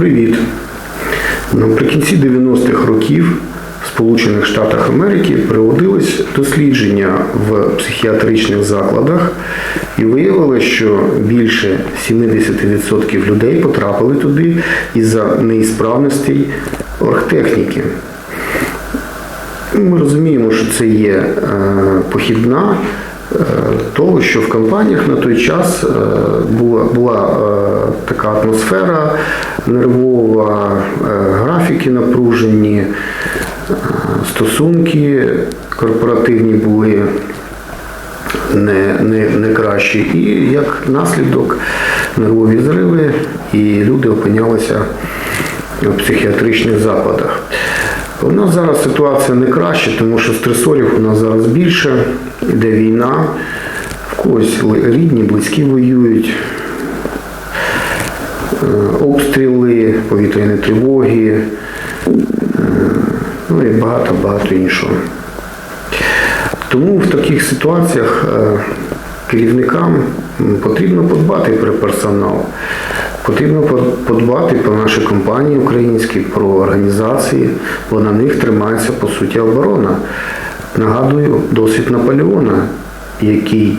Привіт. Наприкінці 90-х років в Сполучених Штатах Америки проводились дослідження в психіатричних закладах і виявилося, що більше 70% людей потрапили туди із-за неісправностей оргтехніки. Ми розуміємо, що це є е, похідна того, що в компаніях на той час е, була, була е, така атмосфера нервова, е, графіки напружені, е, стосунки корпоративні були не, не, не кращі. І як наслідок нервові зриви, і люди опинялися в психіатричних закладах. У нас зараз ситуація не краща, тому що стресорів у нас зараз більше, йде війна, в когось рідні, близькі воюють, е, обстріли, повітряні тривоги, е, ну і багато-багато іншого. Тому в таких ситуаціях е, керівникам потрібно подбати про персонал, потрібно подбати про наші компанії українські, про організації, бо на них тримається по суті оборона. Нагадую досвід Наполеона, який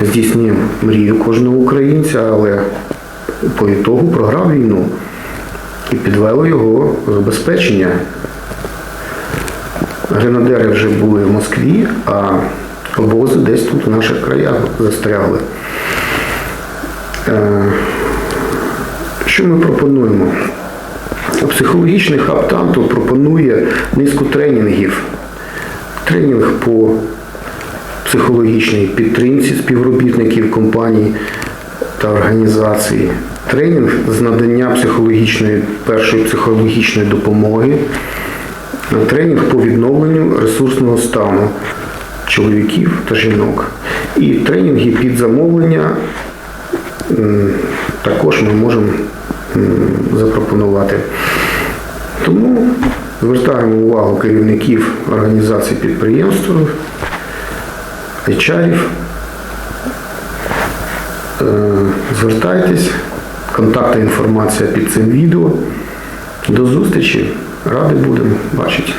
здійснив мрію кожного українця, але по ітогу програв війну і підвело його забезпечення. Гренадери вже були в Москві, а обози десь тут у наших краях застрягли. Що ми пропонуємо? Психологічний хаб Танту пропонує низку тренінгів. Тренінг по психологічній підтримці співробітників компаній та організацій. Тренінг з надання психологічної першої психологічної допомоги тренінг по відновленню ресурсного стану чоловіків та жінок. І тренінги під замовлення також ми можемо запропонувати. Тому звертаємо увагу керівників організацій підприємств, HR. Е, Звертайтесь, контакти інформація під цим відео. До зустрічі. Ради будемо бачити.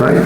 Бай.